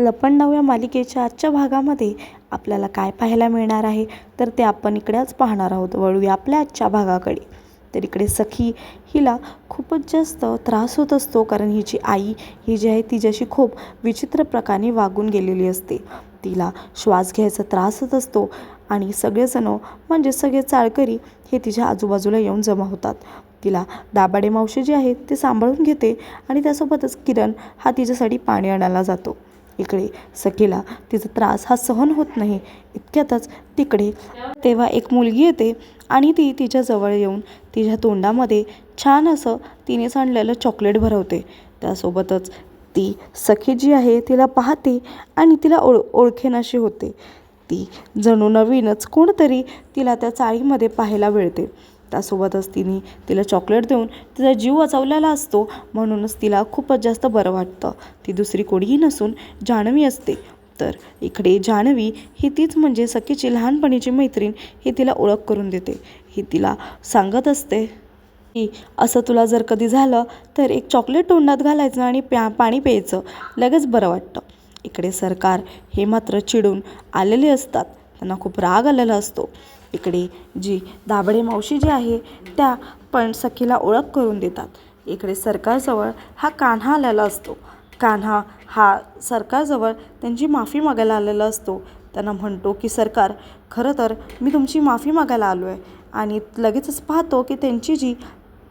लपंडाव या मालिकेच्या आजच्या भागामध्ये आपल्याला काय पाहायला मिळणार आहे? तर ते आपण इकडेच पाहणार आहोत. वळूया आपल्या आजच्या भागाकडे. तर इकडे सखी हिला खूपच जास्त त्रास होत असतो कारण हिची आई ही जी आहे तिच्याशी खूप विचित्र प्रकारे वागून गेलेली असते. तिला श्वास घ्यायचा त्रास होत असतो आणि सगळेजणं म्हणजे सगळे चाळकरी हे तिच्या आजूबाजूला येऊन जमा होतात. तिला दाबाडे मावशी जे आहेत ते सांभाळून घेते आणि त्यासोबतच किरण हा तिच्यासाठी पाणी आणायला जातो. इकडे सखीला तिचा त्रास हा सहन होत नाही. इतक्यातच तिकडे तेव्हा एक मुलगी येते आणि ती तिच्याजवळ येऊन तिच्या तोंडामध्ये छान असं तिने सांडलेलं चॉकलेट भरवते. त्यासोबतच ती सखी जी आहे तिला पाहते आणि तिला ओळ ओळखेनाशी होते. ती जणू नवीनच कोणतरी तिला त्या चाळीमध्ये पाहायला मिळते. त्यासोबतच तिने तिला चॉकलेट देऊन तिचा जीव वाचवलेला असतो. म्हणूनच तिला खूपच जास्त बरं वाटतं. ती दुसरी कोणीही नसून जानवी असते. तर इकडे जान्हवी ही तीच म्हणजे सखीची लहानपणीची मैत्रीण ही तिला ओळख करून देते. ही तिला सांगत असते की असं तुला जर कधी झालं तर एक चॉकलेट तोंडात घालायचं आणि प्या पाणी प्यायचं. लगेच बरं वाटतं. इकडे सरकार हे मात्र चिडून आलेले असतात. त्यांना खूप राग आलेला असतो. इकडे जी दाबडे मावशी जी आहे त्या पण सखीला ओळख करून देतात. इकडे सरकारजवळ हा कान्हा आलेला असतो. कान्हा हा सरकारजवळ त्यांची माफी मागायला आलेला असतो. त्यांना म्हणतो की सरकार खरं तर मी तुमची माफी मागायला आलो आहे आणि लगेचच पाहतो की त्यांची जी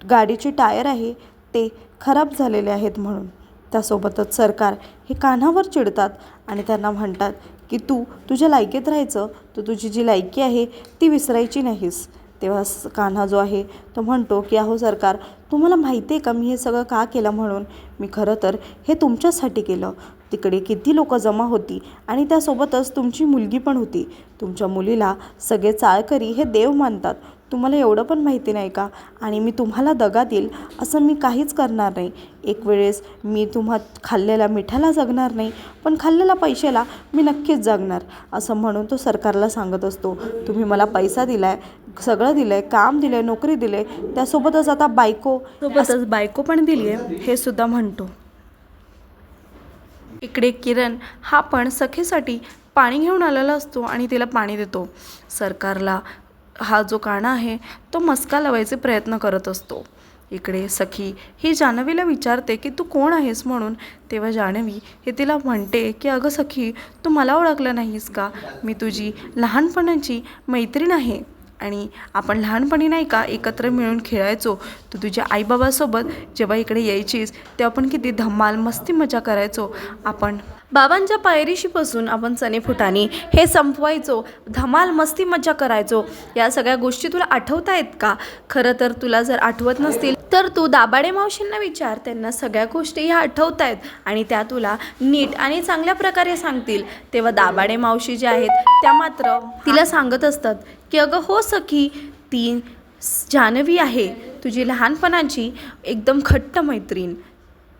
गाडीची टायर आहे ते खराब झालेले आहेत म्हणून. त्यासोबतच सरकार हे कान्हावर चिडतात आणि त्यांना म्हणतात की तू तुझ्या लायकीत राहायचं तू तुझी जी लायकी आहे ती विसरायची नाहीस. तेव्हा कान्हा जो आहे तो म्हणतो की अहो सरकार तुम्हाला माहिती आहे का मी हे सगळं का केलं म्हणून? मी खरं तर हे तुमच्यासाठी केलं. तिकडे किती लोकं जमा होती आणि त्यासोबतच तुमची मुलगी पण होती. तुमच्या मुलीला सगळे चाळकरी हे देव मानतात. तुम्हाला एवढं पण माहिती नाही का? आणि मी तुम्हाला दगा देईल असं मी काहीच करणार नाही. एक वेळेस मी तुम्हा खाल्लेल्या मिठाला जगणार नाही पण खाल्लेल्या पैशाला मी नक्कीच जगणार असं म्हणून तो सरकारला सांगत असतो. तुम्ही मला पैसा दिला आहे सगळं दिलं आहे काम दिलं आहे नोकरी दिली आहे त्यासोबतच आता बायको सोबतच बायको पण दिली आहे हे सुद्धा म्हणतो. इकडे किरण हा पण सखीसाठी पाणी घेऊन आलेला असतो आणि तिला पाणी देतो. सरकारला हा जो काणा आहे तो मस्का लावायचे प्रयत्न करत असतो. इकडे सखी ही जान्हवीला विचारते की तू कोण आहेस म्हणून? तेव्हा जान्हवी हे तिला म्हणते की अगं सखी तू मला ओळखलं नाहीस का? मी तुझी लहानपणाची मैत्रीण आहे आणि आपण लहानपणी नाही का एकत्र मिळून खेळायचो. तू तुझ्या आईबाबासोबत जेव्हा इकडे यायचीस तेव्हा आपण किती धमाल मस्ती मजा करायचो. आपण बाबांच्या पायरीशी बसून आपण चणेफुटाने हे संपवायचो धमाल मस्ती मज्जा करायचो. या सगळ्या गोष्टी तुला आठवत आहेत का? खरं तर तुला जर आठवत नसतील तर तू दाबाडे मावशींना विचार. त्यांना सगळ्या गोष्टी ह्या आठवत आहेत आणि त्या तुला नीट आणि चांगल्या प्रकारे सांगतील. तेव्हा दाबाडे मावशी ज्या आहेत त्या मात्र तिला सांगत असतात की अगं हो सखी ती जान्हवी आहे. तुझी लहानपणाची एकदम खट्ट मैत्रीण.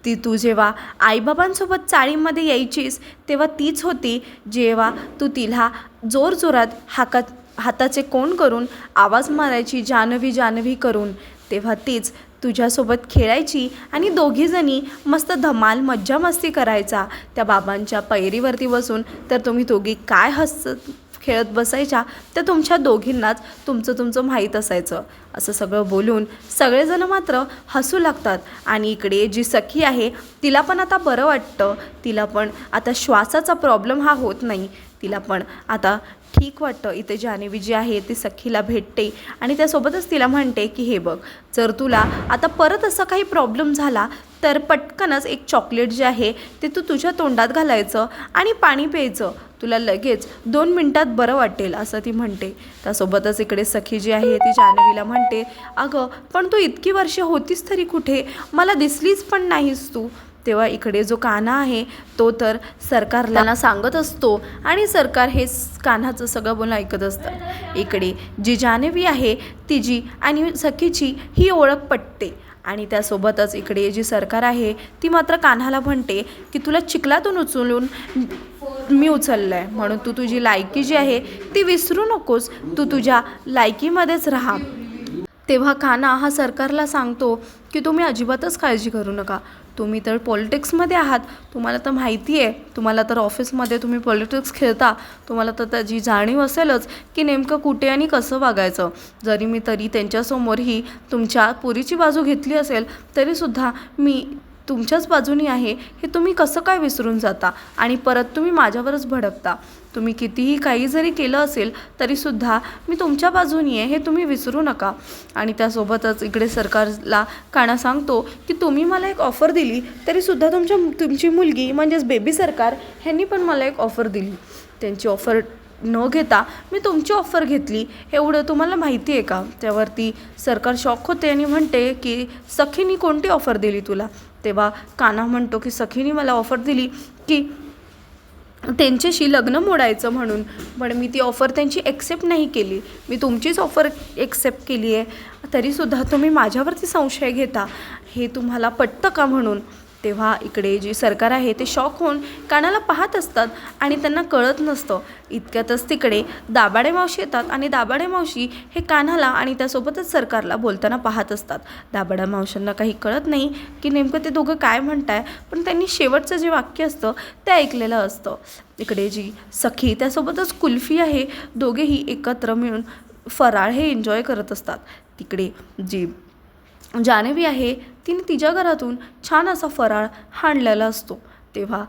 ती तू जेव्हा आईबाबांसोबत चाळीमध्ये यायचीस तेव्हा तीच होती जेव्हा तू तिला जोरजोरात हाकात हाताचे कोण करून आवाज मारायची जानवी जानवी करून. तेव्हा तीच तुझ्यासोबत खेळायची आणि दोघीजणी मस्त धमाल मज्जा मस्ती करायचा. त्या बाबांच्या पैरीवरती बसून तर तुम्ही दोघी काय हसत खेळत बसायच्या तर तुमच्या दोघींनाच तुमचं तुमचं माहीत असायचं. असं सगळं बोलून सगळेजण मात्र हसू लागतात. आणि इकडे जी सखी आहे तिला पण आता बरं वाटतं. तिला पण आता श्वासाचा प्रॉब्लेम हा होत नाही. तिला पण. आता ठीक वाटतं इथे जानेवी जी आहे ती सखीला भेटते आणि त्यासोबतच तिला म्हणते की हे बघ जर तुला आता परत असा काही प्रॉब्लेम झाला तर पटकनच एक चॉकलेट जे आहे ते तू तुझ्या तोंडात घालायचं आणि पाणी प्यायचं. तुला लगेच दोन मिनटात बरं वाटेल असं ती म्हणते. त्यासोबतच इकडे सखी जी आहे ती जान्हवीला म्हणते अगं पण तू इतकी वर्ष होतीस तरी कुठे? मला दिसलीच पण नाहीस तू. तेव्हा इकडे जो कान्हा आहे तो तर सरकारला सांगत असतो आणि सरकार हे कान्हाचं सगळं बोलणं ऐकत असतं. इकडे जी जानवी आहे तिची आणि सखीची ही ओळख पटते. आणि त्यासोबतच इकडे जी सरकार आहे ती मात्र कान्हाला म्हणते की तुला चिखलातून उचलून मी उचललं आहे म्हणून तू तुझी लायकी जी आहे ती विसरू नकोस. तू तुझ्या लायकीमध्येच राहा. तेव्हा कान्हा हा सरकारला सांगतो की तुम्ही अजिबातच काळजी करू नका. तुम्ही तर पॉलिटिक्समध्ये आहात. तुम्हाला तर माहिती आहे. तुम्हाला तर ऑफिसमध्ये तुम्ही पॉलिटिक्स खेळता. तुम्हाला तर त्याची जाणीव असेलच की नेमकं कुठे आणि कसं वागायचं. जरी मी तरी त्यांच्यासमोरही तुमच्या पुरीची बाजू घेतली असेल तरीसुद्धा मी तुमच्याच बाजूनी आहे हे तुम्ही कसं काय विसरून जाता? आणि परत तुम्ही माझ्यावरच भडकता. तुम्ही कितीही काही जरी केलं असेल तरीसुद्धा मी तुमच्या बाजूनी आहे हे तुम्ही विसरू नका. आणि त्यासोबतच इकडे सरकारला काना सांगतो की तुम्ही मला एक ऑफर दिली तरीसुद्धा तुमच्या तुमची मुलगी म्हणजेच बेबी सरकार ह्यांनी पण मला एक ऑफर दिली. त्यांची ऑफर न घेता मी तुमची ऑफर घेतली. एवढं तुम्हाला माहिती आहे का? त्यावरती सरकार शॉक होते आणि म्हणते की सखीनी कोणती ऑफर दिली तुला? तेव्हा काना म्हणतो की सखीनी मला ऑफर दिली की त्यांच्याशी लग्न मोडायचं म्हणून. पण मी ती ऑफर त्यांची एक्सेप्ट नाही केली. मी तुमचीच ऑफर एक्सेप्ट केली आहे. तरीसुद्धा तुम्ही माझ्यावरती संशय घेता. हे तुम्हाला पटतं का म्हणून? तेव्हा इकडे जे सरकार आहे ते शॉक होऊन कानाला पाहत असतात आणि त्यांना कळत नसतं. इतक्यातच तिकडे दाबाडे मावशी येतात आणि दाबाडे मावशी हे कान्हाला आणि त्यासोबतच सरकारला बोलताना पाहत असतात. दाबाडा मावशांना काही कळत नाही की नेमकं ते दोघं काय म्हणताय पण त्यांनी शेवटचं जे वाक्य असतं ते ऐकलेलं असतं. इकडे जी सखी त्यासोबतच कुल्फी आहे दोघेही एकत्र मिळून फराळ हे एन्जॉय करत असतात. तिकडे जी जान्हवी आहे तिने तिच्या घरातून छान असा फराळ हाणलेला असतो. तेव्हा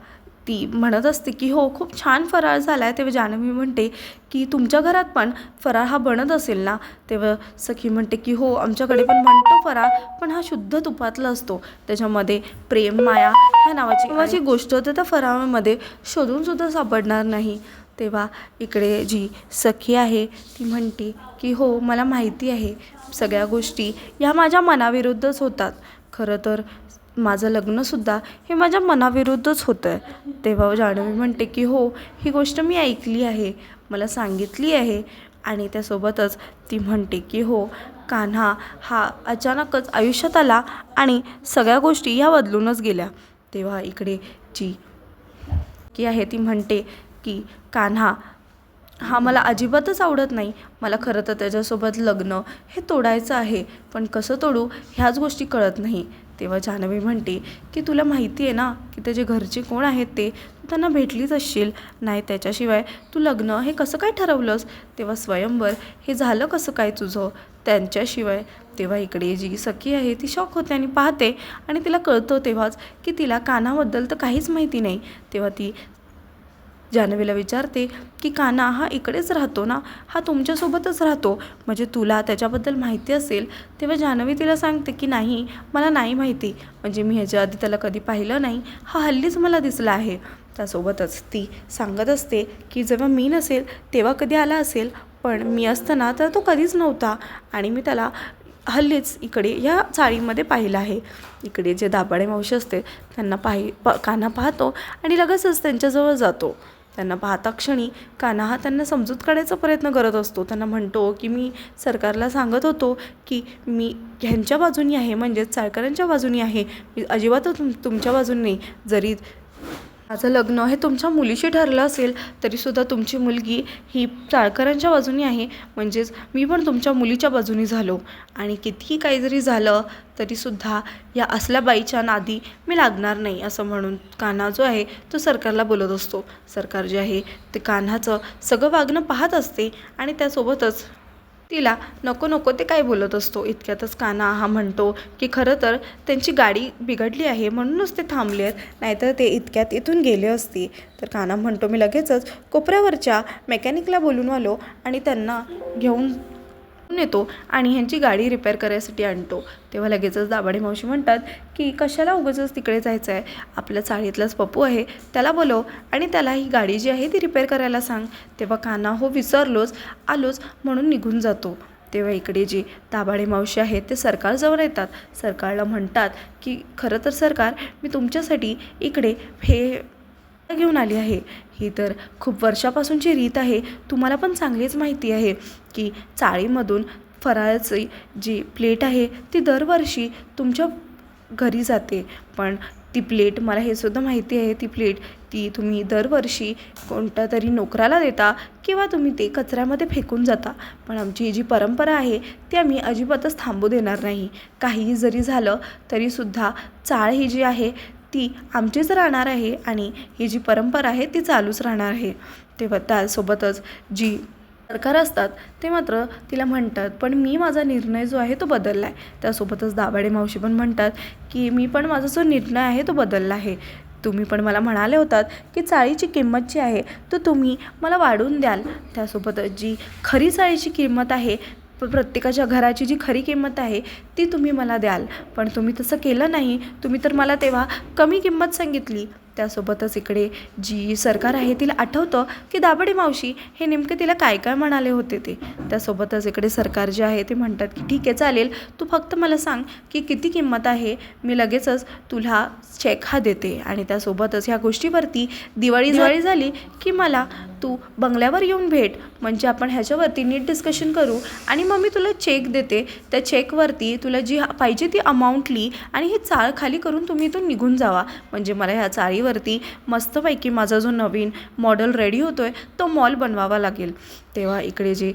ती म्हणत असते की हो खूप छान फराळ झाला आहे तेव्हा जान्हवी म्हणते की तुमच्या घरात पण फराळ हा बनत असेल ना? तेव्हा सखी म्हणते की हो आमच्याकडे पण म्हणतो फराळ पण हा शुद्ध तुपातला असतो. त्याच्यामध्ये प्रेम माया ह्या नावाची नावाची गोष्ट तर त्या फराळामध्ये शोधूनसुद्धा सापडणार नाही. तेव्हा इकडे जी सखी आहे ती म्हणते की हो मला माहिती आहे सगळ्या गोष्टी ह्या माझ्या मनाविरुद्धच होतात. खरं तर माझं लग्नसुद्धा हे माझ्या मनाविरुद्धच होतं आहे तेव्हा जाणवी म्हणते की हो ही गोष्ट मी ऐकली आहे मला सांगितली आहे. आणि त्यासोबतच ती म्हणते की हो कान्हा हा अचानकच आयुष्यात आला आणि सगळ्या गोष्टी ह्या बदलूनच गेल्या. तेव्हा इकडे जी की आहे ती म्हणते की कान्हा हा. मला अजिबातच आवडत नाही. मला खरं तर त्याच्यासोबत लग्न हे तोडायचं आहे. पण कसं तोडू ह्याच गोष्टी कळत नाही. तेव्हा जान्हवी म्हणते की तुला माहिती आहे ना की त्याचे घरचे कोण आहेत ते तू त्यांना भेटलीच असशील. नाही त्याच्याशिवाय तू लग्न हे कसं काय ठरवलंस? तेव्हा स्वयंवर हे झालं कसं काय तुझं? त्यांच्याशिवाय तेव्हा इकडे जी सखी आहे ती शॉक होते आणि पाहते आणि तिला कळतं तेव्हाच की तिला कानाबद्दल तर काहीच माहिती नाही. तेव्हा ती जान्हवीला विचारते की काना हा इकडेच राहतो ना? हा तुमच्यासोबतच राहतो. म्हणजे तुला त्याच्याबद्दल माहिती असेल तेव्हा जान्हवी तिला सांगते की नाही मला नाही माहिती. म्हणजे मी ह्याच्या आधी त्याला कधी पाहिलं नाही. हा हल्लीच मला दिसला आहे. त्यासोबतच ती सांगत असते की जेव्हा मी नसेल तेव्हा कधी आला असेल. पण मी असताना तर तो कधीच नव्हता. आणि मी त्याला हल्लीच इकडे या चाळीमध्ये पाहिलं आहे. इकडे जे दाबाडे मावशी असते त्यांना पाहि प कान्हा पाहतो आणि लगेचच त्यांच्याजवळ जातो. त्यांना पाहता क्षणी काना हा त्यांना समजूत काढायचा प्रयत्न करत असतो. त्यांना म्हणतो की मी सरकारला सांगत होतो की मी ह्यांच्या बाजूनी आहे म्हणजेच सरकारांच्या बाजूनी आहे. मी अजिबात तुम तुमच्या बाजूने जरी माझं लग्न हे तुमच्या मुलीशी ठरलं असेल तरीसुद्धा तुमची मुलगी ही चाळकरांच्या बाजूनी आहे. म्हणजेच मी पण तुमच्या मुलीच्या बाजूनी झालो. आणि कितीही काही जरी झालं तरीसुद्धा या असल्या बाईच्या नादी मी लागणार नाही असं म्हणून कान्हा जो आहे तो सरकारला बोलत असतो. सरकार जे आहे ते कान्हाचं सगळं वागणं पाहत असते आणि त्यासोबतच तिला नको नको ते काय बोलत असतो. इतक्यातच काना हा म्हणतो की खरं तर त्यांची गाडी बिघडली आहे म्हणूनच ते थांबले आहेत. नाहीतर ते इतक्यात इथून गेले असते. तर काना म्हणतो मी लगेचच कोपऱ्यावरच्या मेकॅनिकला बोलून आलो आणि त्यांना घेऊन येतो आणि ह्यांची गाडी रिपेअर करायसाठी आणतो. तेव्हा लगेचच दाभाडे मावशी म्हणतात की कशाला उगाचच तिकडे जायचं आहे आपल्या चाळीतलाच पप्पू आहे. त्याला बोलव आणि त्याला ही गाडी जी आहे ती रिपेअर करायला सांग. तेव्हा काना हो विसरलोच आलोच म्हणून निघून जातो. तेव्हा इकडे जी दाभाडे मावशी आहेत ते सरकारजवळ येतात. सरकारला म्हणतात की खरं तर सरकार मी तुमच्यासाठी इकडे हे घेऊन आली आहे. ही तर खूप वर्षापासूनची रीत आहे. तुम्हाला पण चांगलीच माहिती आहे की चाळीमधून फराळाची जी प्लेट आहे ती दरवर्षी तुमच्या घरी जाते. पण ती प्लेट मला हे सुद्धा माहिती आहे ती प्लेट ती तुम्ही दरवर्षी कोणत्या तरी नोकराला देता किंवा तुम्ही ते कचऱ्यामध्ये फेकून जाता. पण आमची ही जी परंपरा आहे ती आम्ही अजिबातच थांबू देणार नाही. काहीही जरी झालं तरीसुद्धा चाळ ही जी आहे ती आमचीच राहणार आहे आणि ही जी परंपरा आहे ती चालूच राहणार आहे. तेव्हा त्यासोबतच जी सरकार असतात ते मात्र तिला म्हणतात पण मी माझा निर्णय जो आहे तो बदलला आहे त्यासोबतच दाभाडे मावशी पण म्हणतात की मी पण माझा जो निर्णय आहे तो बदलला आहे. तुम्ही पण मला म्हणाले होतात की चाळीची किंमत जी आहे तो तुम्ही मला वाढवून द्याल. त्यासोबतच जी खरी चाळीची किंमत आहे प्रत्येकाच्या घराची जी खरी किंमत आहे ती तुम्ही मला द्याल. पण तुम्ही तसं केलं नाही. तुम्ही तर मला तेव्हा कमी किंमत सांगितली. त्यासोबतच इकडे जी सरकार आहे तिला आठवतं की दाबडे मावशी हे नेमकं तिला काय काय म्हणाले होते ते. त्यासोबतच इकडे सरकार जे आहे ते म्हणतात की ठीक आहे चालेल. तू फक्त मला सांग की किती किंमत आहे. मी लगेचच तुला चेक हा देते. आणि त्यासोबतच ह्या गोष्टीवरती दिवाळी दिवाळी झाली की मला तू बंगल्यावर येऊन भेट. म्हणजे आपण ह्याच्यावरती नीट डिस्कशन करू. आणि मग मी तुला चेक देते. त्या चेकवरती तुला जी पाहिजे ती अमाऊंट लिही आणि ही चाळ खाली करून तुम्ही इथून निघून जावा. म्हणजे मला ह्या चाळीवरती मस्तपैकी माझा जो नवीन मॉडेल रेडी होतो आहे तो मॉल बनवावा लागेल. तेव्हा इकडे जे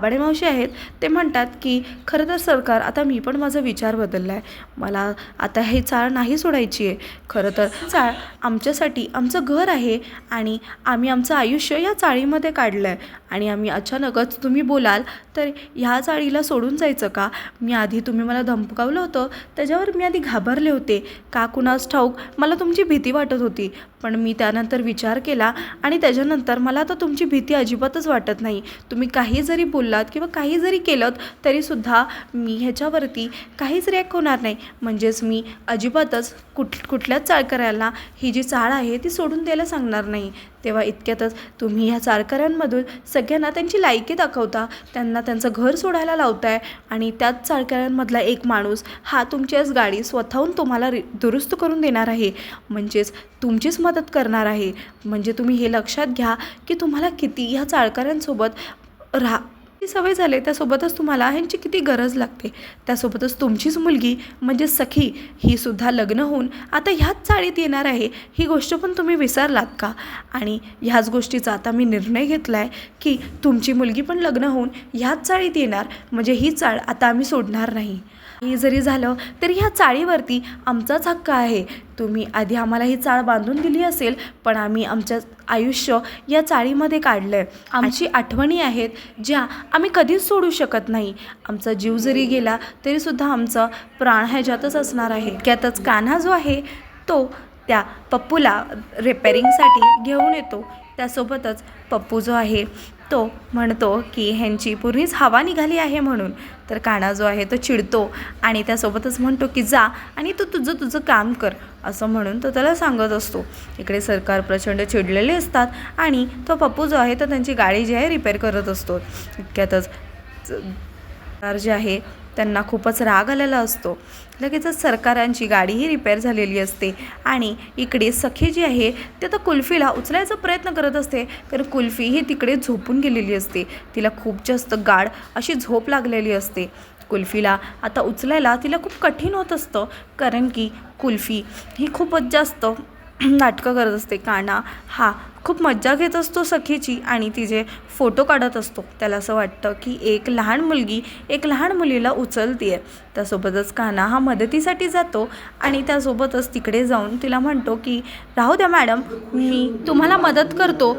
स- मावशी आहेत ते म्हणतात की खरं तर सरकार आता मी पण माझा विचार बदलला आहे मला आता हे चाळ नाही सोडायची आहे. खरं तर चाळ आमच्यासाठी आमचं घर आहे आणि आम्ही आमचं आयुष्य या चाळीमध्ये काढलं आहे आणि आम्ही अचानकच तुम्ही बोलाल तर ह्या चाळीला सोडून जायचं का? मी आधी तुम्ही मला धमकावलं होतं त्याच्यावर मी आधी घाबरले होते. का कुणास ठाऊक मला तुमची भीती वाटत होती. पण मी त्यानंतर विचार केला आणि त्याच्यानंतर मला आता तुमची भीती अजिबातच वाटत नाही. तुम्ही काही जरी बोललात किंवा काही जरी केलं तरीसुद्धा मी ह्याच्यावरती काहीच रिॲक्ट होणार नाही. म्हणजेच मी अजिबातच कुठ कुठल्याच चाळकऱ्याला ही जी चाळ आहे ती सोडून द्यायला सांगणार नाही. तेव्हा इतक्यातच तुम्ही ह्या चाळकऱ्यांमधून सगळ्यांना त्यांची लायकी दाखवता त्यांना त्यांचं घर सोडायला लावताय आणि त्याच चाळकऱ्यांमधला एक माणूस हा तुमच्याच गाडी स्वतःहून तुम्हाला रि दुरुस्त करून देणार आहे. म्हणजेच तुमचीच मदत करणार आहे. म्हणजे तुम्ही हे लक्षात घ्या की तुम्हाला किती ह्या चाळकऱ्यांसोबत राहा सवय झाली त्यासोबतच तुम्हाला ह्यांची किती गरज लागते. त्यासोबतच तुमचीच मुलगी म्हणजे सखी ही सुद्धा लग्न होऊन आता ह्याच चाळीत येणार आहे ही गोष्ट पण तुम्ही विसरलात का? आणि ह्याच गोष्टीचा आता मी निर्णय घेतला आहे की तुमची मुलगी पण लग्न होऊन ह्याच चाळीत येणार म्हणजे ही चाळ आता आम्ही सोडणार नाही. हे जरी झालं तरी ह्या चाळीवरती आमचाच हक्क आहे. तुम्ही आधी आम्हाला ही चाळ बांधून दिली असेल पण आम्ही आमचं आयुष्य या चाळीमध्ये काढलं आहे आमची आठवणी आहेत ज्या आम्ही कधीच सोडू शकत नाही. आमचा जीव जरी गेला तरीसुद्धा आमचा प्राण ह्याच्यातच असणार आहे. त्यातच कान्हा जो आहे तो त्या पप्पूला रिपेरिंगसाठी घेऊन येतो. त्यासोबतच पप्पू जो आहे तो म्हणतो की ह्यांची पूर्वीच हवा निघाली आहे म्हणून. तर काना जो आहे तो चिडतो आणि त्यासोबतच म्हणतो की जा आणि तू तुझं तुझं काम कर असं म्हणून तो त्याला सांगत असतो. इकडे सरकार प्रचंड चिडलेले असतात आणि तो पप्पू जो आहे तो त्यांची गाडी जी आहे रिपेअर करत असतो. इतक्यातच सरकार जे आहे त्यांना खूपच राग आलेला असतो. लगेचच सरकारांची गाडीही रिपेअर झालेली असते. आणि इकडे सखी जी आहे ते आता कुल्फीला उचलायचा प्रयत्न करत असते. कारण कुल्फी ही तिकडे झोपून गेलेली असते. तिला खूप जास्त गाढ अशी झोप लागलेली असते. कुल्फीला आता उचलायला तिला खूप कठीण होत असतं. कारण की कुल्फी ही खूपच जास्त नाटकं करत असते. काना हा खूप मज्जा घेत असतो सखीची आणि तिचे फोटो काढत असतो. त्याला असं वाटतं की एक लहान मुलगी एक लहान मुलीला उचलते आहे त्यासोबतच कान्हा हा मदतीसाठी जातो आणि त्यासोबतच तिकडे जाऊन तिला म्हणतो की राहू द्या मॅडम मी तुम्हाला मदत करतो.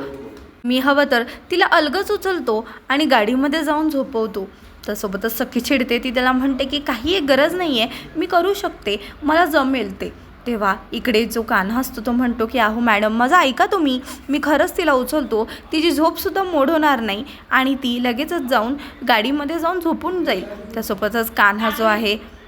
मी हवं तर तिला अलगच उचलतो आणि गाडीमध्ये जाऊन झोपवतो. त्यासोबतच सखी चिडते. ती त्याला म्हणते की काही एक गरज नाही आहे मी करू शकते. मला जमेल ते. तेव्हा इकडे जो कान्हा असतो तो म्हणतो की अहो मॅडम माझं ऐका तुम्ही. मी खरंच तिला उचलतो. तिची झोपसुद्धा मोड होणार नाही. आणि ती लगेचच जाऊन गाडीमध्ये जाऊन झोपून जाईल. त्यासोबतच कान्हा जो आहे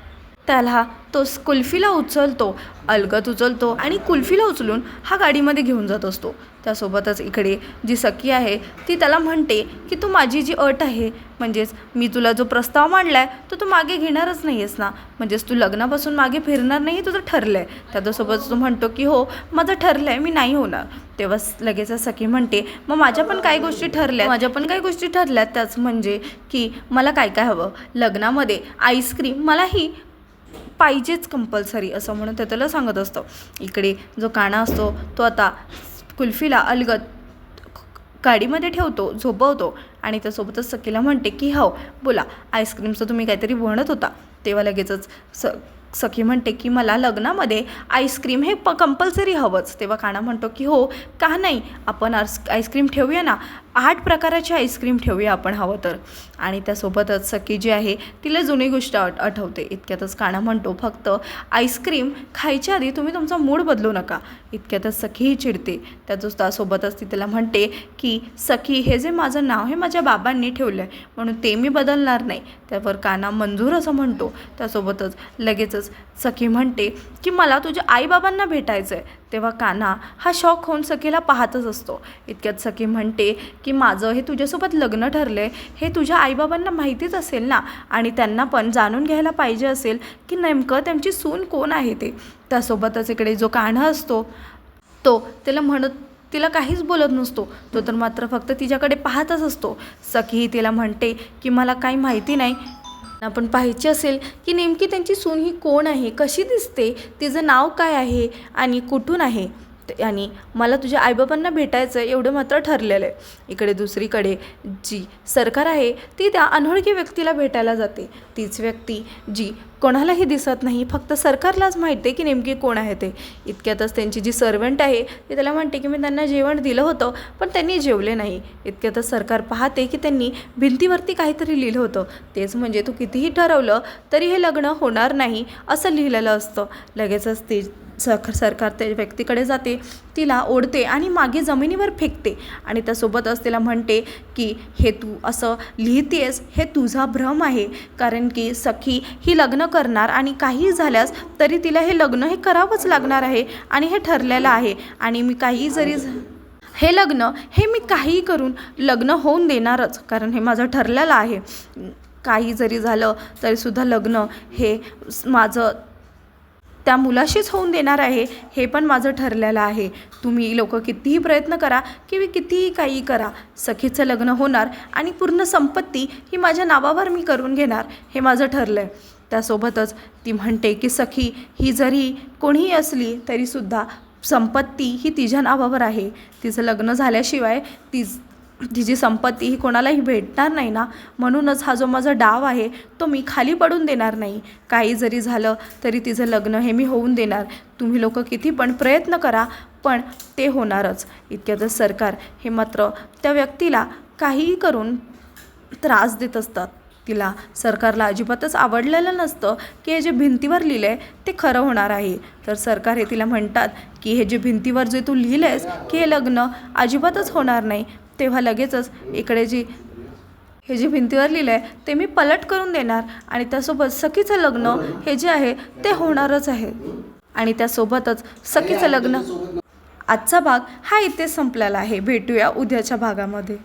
त्याला तो कुल्फीला उचलतो अलगत उचलतो आणि कुल्फीला उचलून हा गाडीमध्ये घेऊन जात असतो. त्यासोबतच इकडे जी सखी आहे ती त्याला म्हणते की तू माझी जी अट आहे म्हणजेच मी तुला जो प्रस्ताव मांडला आहे तो तू मागे घेणारच नाही आहेस ना. म्हणजेच तू लग्नापासून मागे फिरणार नाही हे तुझं ठरलं आहे त्याच्यासोबत तू म्हणतो की हो माझं ठरलं आहे मी नाही होणार. तेव्हा लगेच सखी म्हणते मग माझ्या पण काही गोष्टी ठरल्या माझ्या पण काही गोष्टी ठरल्यात त्याच म्हणजे की मला काय काय हवं? लग्नामध्ये आईस्क्रीम मलाही पाहिजेच कंपल्सरी असं म्हणून ते त्याला सांगत असतं. इकडे जो काना असतो तो आता कुल्फीला अलगत गाडीमध्ये ठेवतो झोपवतो आणि त्यासोबतच सखीला म्हणते की हो बोला आईस्क्रीमचं तुम्ही काहीतरी म्हणत होता. तेव्हा लगेचच स सखी म्हणते की मला लग्नामध्ये आईस्क्रीम हे प कंपल्सरी हवंच. तेव्हा काना म्हणतो की हो का नाही? आपण आईस्क्रीम ठेवूया ना आठ प्रकाराची आईस्क्रीम ठेवूया आपण हवं तर. आणि त्यासोबतच सखी जी आहे तिला जुनी गोष्ट आठ आठवते. इतक्यातच काना म्हणतो फक्त आईस्क्रीम खायच्या आधी तुम्ही तुमचा मूड बदलू नका. इतक्यातच सखीही चिडते. त्याच त्यासोबतच ती तिला म्हणते की सखी हे जे माझं नाव हे माझ्या बाबांनी ठेवलं आहे म्हणून ते मी बदलणार नाही. त्यावर काना मंजूर असं म्हणतो. त्यासोबतच लगेचच सखी म्हणते की मला तुझ्या आईबाबांना भेटायचं आहे तेव्हा कान्हा हा शॉक होऊन सखीला पाहतच असतो. इतक्यात सखी म्हणते की माझं हे तुझ्यासोबत लग्न ठरलं आहे हे तुझ्या आईबाबांना माहितीच असेल ना? आणि त्यांना पण जाणून घ्यायला पाहिजे असेल की नेमकं त्यांची सून कोण आहे ते? त्यासोबतच इकडे जो कान्हा असतो तो त्याला म्हणत तिला काहीच बोलत नसतो. तो तर मात्र फक्त तिच्याकडे पाहतच असतो. सखी तिला म्हणते की मला काही माहिती नाही आपण पाहायची असेल की नेमकी त्यांची सून ही कोण आहे? कशी दिसते? तिचं नाव काय आहे? आणि कुठून आहे? आणि मला तुझ्या आईबाबांना भेटायचं आहे एवढं मात्र ठरलेलं आहे. इकडे दुसरीकडे जी सरकार आहे ती त्या अनोळखी व्यक्तीला भेटायला जाते. तीच व्यक्ती जी कोणालाही दिसत नाही. फक्त सरकारलाच माहिती आहे की नेमकी कोण आहे ते. इतक्यातच त्यांची जी सर्वंट आहे ती त्याला म्हणते की मी त्यांना जेवण दिलं होतं पण त्यांनी जेवले नाही. इतक्यातच सरकार पाहते की त्यांनी भिंतीवरती काहीतरी लिहिलं होतं. तेच म्हणजे तू कितीही ठरवलं तरी हे लग्न होणार नाही असं लिहिलेलं असतं. लगेचच ते सख सरकार त्या व्यक्तीकडे जाते. तिला ओढते आणि मागे जमिनीवर फेकते. आणि त्यासोबतच तिला म्हणते की हे तू असं लिहितेस हे तुझा भ्रम आहे. कारण की सखी ही लग्न करणार आणि काही झाल्यास तरी तिला हे लग्न हे करावंच लागणार आहे आणि हे ठरलेलं आहे. आणि मी काही जरी हे लग्न हे मी काहीही करून लग्न होऊन देणारच. कारण हे माझं ठरलेलं आहे. काही जरी झालं तरीसुद्धा लग्न हे माझं त्या मुलाशीच होऊन देणार आहे हे पण माझं ठरलेलं आहे. तुम्ही लोक कितीही प्रयत्न करा किंवा कितीही काही करा सखीचं लग्न होणार आणि पूर्ण संपत्ती ही माझ्या नावावर मी करून घेणार हे माझं ठरलं आहे त्यासोबतच ती म्हणते की सखी ही जरी कोणीही असली तरीसुद्धा संपत्ती ही तिच्या नावावर आहे. तिचं लग्न झाल्याशिवाय ती तिची संपत्ती ही कोणालाही भेटणार नाही ना म्हणूनच हा जो माझा डाव आहे तो मी खाली पडून देणार नाही. काही जरी झालं तरी तिचं लग्न हे मी होऊन देणार. तुम्ही लोक किती पण प्रयत्न करा पण ते होणारच. इतक्यातच सरकार हे मात्र त्या व्यक्तीला काहीही करून त्रास देत असतात. तिला सरकारला अजिबातच आवडलेलं नसतं की हे जे भिंतीवर लिहिलं आहे ते खरं होणार आहे. तर सरकार हे तिला म्हणतात की हे जे भिंतीवर जे तू लिहिलं आहेस की हे लग्न अजिबातच होणार नाही. तेव्हा लगेचच इकडे जी हे जे भिंतीवर लिहिलं आहे ते मी पलट करून देणार. आणि त्यासोबत सखीचं लग्न हे जे आहे ते होणारच आहे. आणि त्यासोबतच सखीचं लग्न. आजचा भाग हा इथे संपलेला आहे. भेटूया उद्याच्या भागामध्ये.